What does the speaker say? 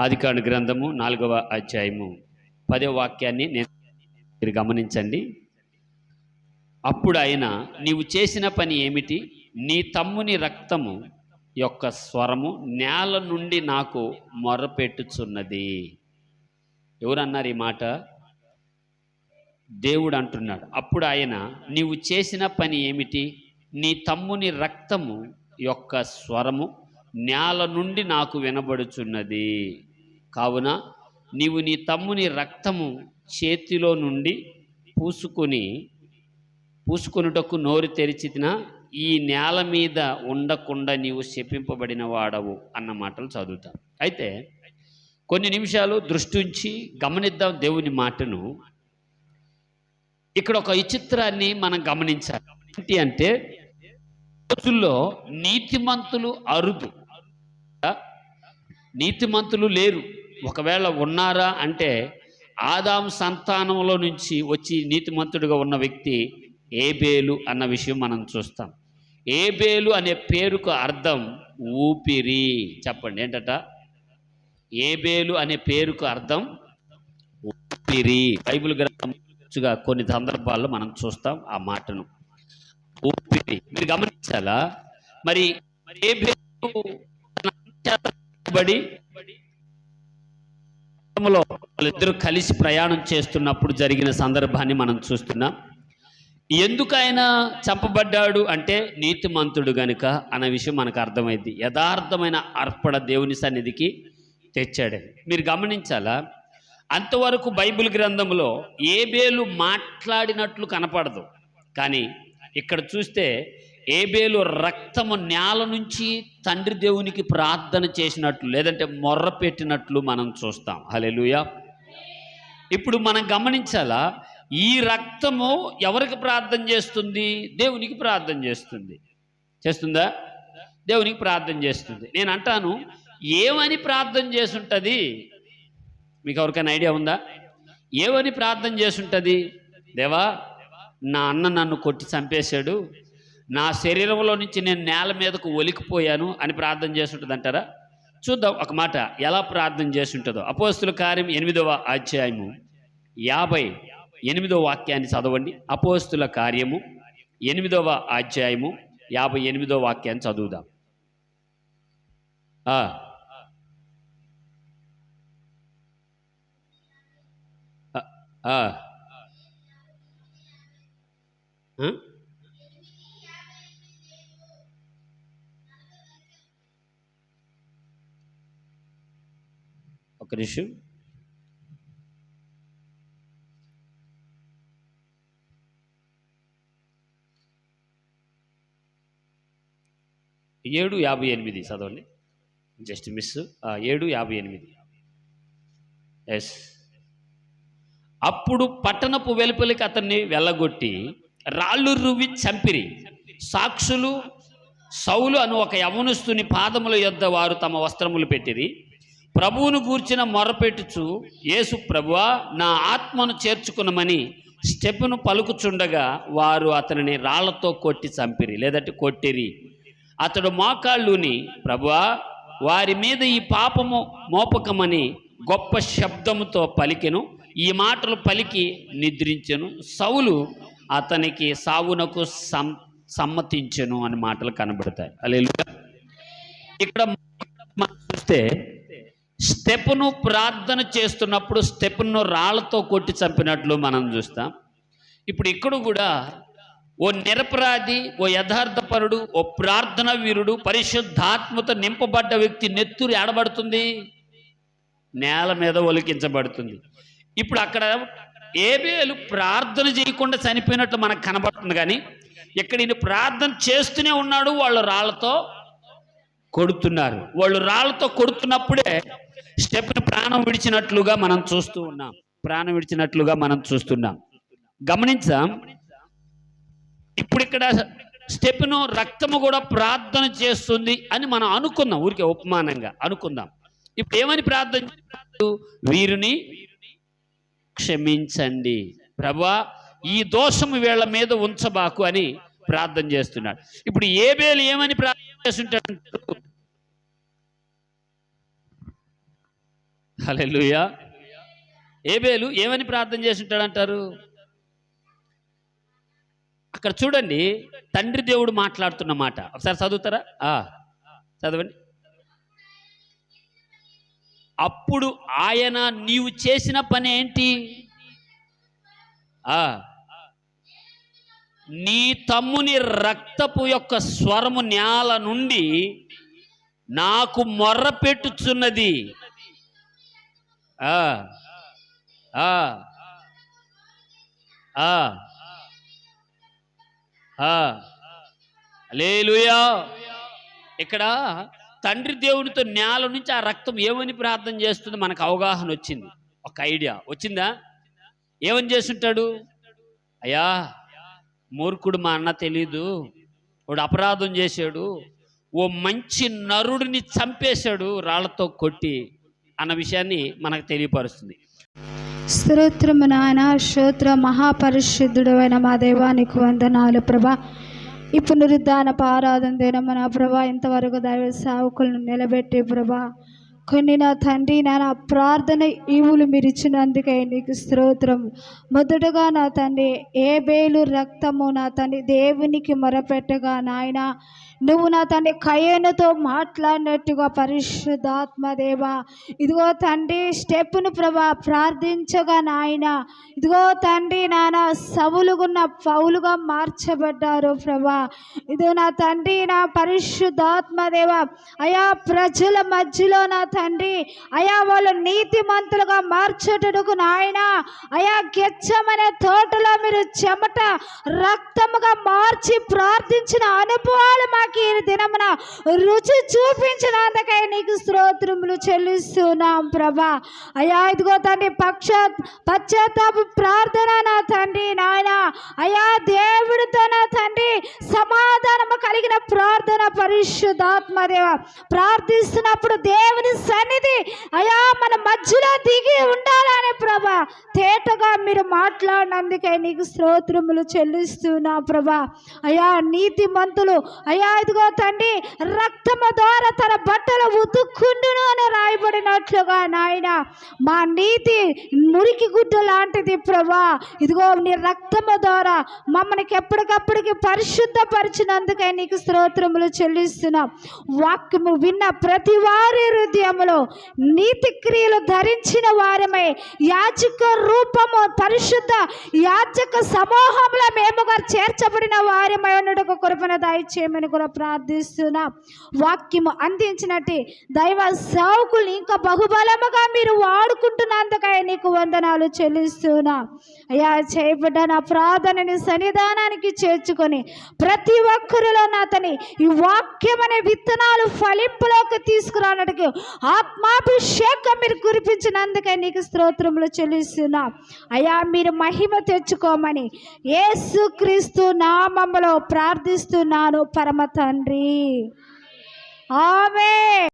ఆదికాండ గ్రంథము నాలుగవ అధ్యాయము. పదే వాక్యాన్ని నేను మీరు గమనించండి. అప్పుడు ఆయన నీవు చేసిన పని ఏమిటి? నీ తమ్ముని రక్తము యొక్క స్వరము నేల నుండి నాకు మొరపెట్టుచున్నది. ఎవరన్నారు ఈ మాట? దేవుడు అంటున్నాడు. అప్పుడు ఆయన నీవు చేసిన పని ఏమిటి? నీ తమ్ముని రక్తము యొక్క స్వరము నేల నుండి నాకు వినబడుచున్నది. కావున నీవు నీ తమ్ముని రక్తము చేతిలో నుండి పూసుకొని పూసుకొనుటకు నోరు తెరిచిన ఈ నేల మీద ఉండకుండా నీవు శపింపబడిన వాడవు అన్న మాటలు చదువుతాం. అయితే కొన్ని నిమిషాలు దృష్టించి గమనిద్దాం దేవుని మాటను. ఇక్కడ ఒక విచిత్రాన్ని మనం గమనించాలి. ఏంటి అంటే రోజుల్లో నీతిమంతులు అరుదు. నీతిమంతులు లేరు. ఒకవేళ ఉన్నారా అంటే ఆదాం సంతానంలో నుంచి వచ్చి నీతిమంతుడిగా ఉన్న వ్యక్తి ఏబేలు అన్న విషయం మనం చూస్తాం. ఏబేలు అనే పేరుకు అర్థం ఊపిరి. చెప్పండి ఏంటట? ఏబేలు అనే పేరుకు అర్థం ఊపిరి. బైబిల్ గ్రంథంగా కొన్ని సందర్భాల్లో మనం చూస్తాం ఆ మాటను. ఊపిరి. మీరు గమనించాలా? మరి ఏబేలు బడి లో వాళ్ళిద్దరూ కలిసి ప్రయాణం చేస్తున్నప్పుడు జరిగిన సందర్భాన్ని మనం చూస్తున్నాం. ఎందుకు ఆయన చంపబడ్డాడు అంటే నీతిమంతుడు గనుక అన్న విషయం మనకు అర్థమైంది. యథార్థమైన అర్పణ దేవుని సన్నిధికి తెచ్చాడని. మీరు గమనించాలా? అంతవరకు బైబిల్ గ్రంథంలో ఏబేలు మాట్లాడినట్లు కనపడదు. కానీ ఇక్కడ చూస్తే ఏబేలు రక్తము నేల నుంచి తండ్రి దేవునికి ప్రార్థన చేసినట్లు లేదంటే మొర్ర పెట్టినట్లు మనం చూస్తాం. హలెలుయా ఇప్పుడు మనం గమనించాలా ఈ రక్తము ఎవరికి ప్రార్థన చేస్తుంది? దేవునికి ప్రార్థన చేస్తుంది. చేస్తుందా? దేవునికి ప్రార్థన చేస్తుంది. నేను అంటాను ఏమని ప్రార్థన చేసుంటుంది? మీకు ఎవరికైనా ఐడియా ఉందా? ఏమని ప్రార్థన చేసుంటుంది? దేవా నా అన్న నన్ను కొట్టి చంపేశాడు. నా శరీరంలో నుంచి నేను నేల మీదకు ఒలికిపోయాను అని ప్రార్థన చేస్తుంటుంది అంటారా చూద్దాం ఒక మాట ఎలా ప్రార్థన చేస్తుంటుందో. అపోస్తుల కార్యం ఎనిమిదవ అధ్యాయము. యాభై ఎనిమిదవ వాక్యాన్ని చదవండి. అపోస్తుల కార్యము ఎనిమిదవ అధ్యాయము. యాభై ఎనిమిదవ వాక్యాన్ని చదువుదాం. ఆ. ఆ, నిమిషం. ఏడు యాభై ఎనిమిది చదవండి. Just miss. ఏడు యాభై ఎనిమిది. ఎస్ అప్పుడు పట్టణపు వెలుపలికి అతన్ని వెళ్ళగొట్టి రాళ్ళు రువి చంపిరి. సాక్షులు సౌలు అను ఒక యవనస్తుని పాదముల యొద్ద వారు తమ వస్త్రములు పెట్టిరి. ప్రభువును గూర్చిన మొరపెట్టుచు యేసు ప్రభువా నా ఆత్మను చేర్చుకునమని స్టెప్పును పలుకుచుండగా వారు అతనిని రాళ్ళతో కొట్టి చంపిరి లేదంటే కొట్టిరి. అతడు మోకాళ్ళుని ప్రభువా వారి మీద ఈ పాపము మోపకమని గొప్ప శబ్దముతో పలికెను. ఈ మాటలు పలికి నిద్రించెను. సౌలు అతనికి సావునకు సం సమ్మతించెను అని మాటలు కనబడతాయి. అలా ఇక్కడ చూస్తే స్టెప్ను ప్రార్థన చేస్తున్నప్పుడు స్టెప్ను రాళ్ళతో కొట్టి చంపినట్లు మనం చూస్తాం. ఇప్పుడు ఇక్కడ కూడా ఓ నిరపరాధి ఓ యథార్థపరుడు ఓ ప్రార్థన వీరుడు పరిశుద్ధాత్మతో నింపబడ్డ వ్యక్తి నెత్తురు ఏడబడుతుంది? నేల మీద ఒలికించబడుతుంది. ఇప్పుడు అక్కడ ఏబేలు ప్రార్థన చేయకుండా చనిపోయినట్లు మనకు కనబడుతుంది కానీ ఇక్కడ ఈయన ప్రార్థన చేస్తూనే ఉన్నాడు వాళ్ళు రాళ్ళతో. కొడుతున్నారు. వాళ్ళు రాళ్ళతో కొడుతున్నప్పుడే స్టెప్ని ప్రాణం విడిచినట్లుగా మనం చూస్తూ ఉన్నాం. ప్రాణం విడిచినట్లుగా మనం చూస్తున్నాం. గమనించాం? ఇప్పుడు ఇక్కడ స్టెప్ను రక్తము కూడా ప్రార్థన చేస్తుంది అని మనం అనుకుందాం. ఊరికే ఉపమానంగా అనుకుందాం. ఇప్పుడు ఏమని ప్రార్థన వీరిని క్షమించండి. ప్రభా ఈ దోషము వీళ్ళ మీద ఉంచబాకు అని ప్రార్థన చేస్తున్నాడు. ఇప్పుడు ఏబేలు ఏమని ప్రార్థన చేస్తుంటాడు. హల్లెలూయా. ఏబేలు ఏమని ప్రార్థన చేసి ఉంటాడంటారు అక్కడ చూడండి తండ్రి దేవుడు మాట్లాడుతున్న మాట. ఒకసారి చదువుతారా? ఆ, చదవండి. అప్పుడు ఆయన నీవు చేసిన పని ఏంటి? ఆ, నీ తమ్ముని రక్తపు యొక్క స్వరము నేల నుండి నాకు మొర్ర పెట్టుచున్నది లేలుయా ఇక్కడ తండ్రి దేవునితో నేల నుంచి ఆ రక్తం ఏమని ప్రార్థన చేస్తుంది? మనకు అవగాహన వచ్చింది. ఒక ఐడియా. వచ్చిందా? ఏమని చేస్తుంటాడు? అయ్యా మూర్ఖుడు మా అన్న తెలీదు. వాడు అపరాధం చేశాడు. ఓ మంచి నరుడిని చంపేశాడు రాళ్ళతో కొట్టి అన్న విషయాన్ని మనకు తెలియపరుస్తుంది. స్తోత్రము నాయన శ్రోత్ర మహాపరిశుద్ధుడు అయిన మా దైవానికి వందనాలు ప్రభా. ఈ పునరుద్ధాన ఆరాధన దినము నా ప్రభా ఇంతవరకు దైవ సేవకులను నిలబెట్టి ప్రభా. కొన్ని నా తండ్రి నా నా ప్రార్థన ఈవులు మీరు ఇచ్చినందుకే నీకు స్తోత్రం. మొదటగా నా తండ్రి ఏ బేలు రక్తము నా తండ్రి దేవునికి మొరపెట్టగా నాయన నువ్వు నా తండ్రి కయ్యనుతో మాట్లాడినట్టుగా పరిశుద్ధాత్మ దేవా ఇదిగో తండ్రి స్టెప్ను ప్రభా ప్రార్థించగా నాయన. ఇదిగో తండ్రి నాన్న సవులుగున్న పౌలుగా మార్చబడ్డారు ప్రభా. ఇది నా తండ్రి నా పరిశుద్ధాత్మ దేవ అయా ప్రజల మధ్యలో నా తండ్రి అయా వాళ్ళు నీతిమంతులుగా మార్చేటకు నాయన. అయా గెచ్చమనే తోటలో మీరు చెమట రక్తముగా మార్చి ప్రార్థించిన అనుభవాలు మాకు ఈ దినమున రుచి చూపించినందుకై నీకు స్తోత్రములు చెల్లిస్తున్నాం ప్రభా. అయా ఇదిగో తండ్రి పక్ష పశ్చాత్తాప ప్రార్థన నా తండ్రి నాయన. అయా దేవుడితో నా తండ్రి సమా ప్రార్థన పరిశుద్ధాత్మ దేవ ప్రార్థిస్తున్నప్పుడు దేవుని సన్నిధి అయా మన మధ్యలో దిగి ఉండాలని ప్రభా. తేటగా మీరు మాట్లాడినందుకే నీకు స్తోత్రములు చెల్లిస్తున్నా ప్రభా. అయా నీతి మంతులు అయా ఇదిగో తండ్రి రక్తము ద్వారా తన బట్టలు ఉతుక్కుండును అని రాయబడినట్లుగా నాయన. మా నీతి మురికి గుడ్డ లాంటిది ప్రభా. ఇదిగో నీ రక్తము ద్వారా మమ్మల్ని ఎప్పటికప్పటికి పరిశుద్ధపరిచినందుకే నీకు స్తోత్రములు చెల్లిస్తున్నాం. వాక్యము విన్న ప్రతి వారి హృదయంలో నీతి క్రియలు ధరించిన వారమై. యాచక రూపము పరిశుద్ధ యాచక సమూహంలో మేముగా చేర్చబడిన వారమై ఉన్నట్టుకు కృపణ దయచేయమని కూడా ప్రార్థిస్తున్నాం. వాక్యము అందించినట్టు దైవ సేవకులు ఇంకా బహుబలముగా మీరు వాడుకుంటున్నందుకై నీకు వందనాలు చెల్లిస్తున్నా. అయ్యా చేయబడ్డ నా ప్రార్థనని సన్నిధానానికి చేర్చుకొని ప్రతి ఒక్కరిలో నాతని ఈ వాక్యం అనే విత్తనాలు ఫలింపులోకి తీసుకురానట్టుకు ఆత్మాభిషేకం మీరు కురిపించినందుకే నీకు స్తోత్రములు చెల్లిస్తున్నా. అయ్యా మీరు మహిమ తెచ్చుకోమని ఏసుక్రీస్తు నామములో ప్రార్థిస్తున్నాను పరమ తండ్రి. ఆమె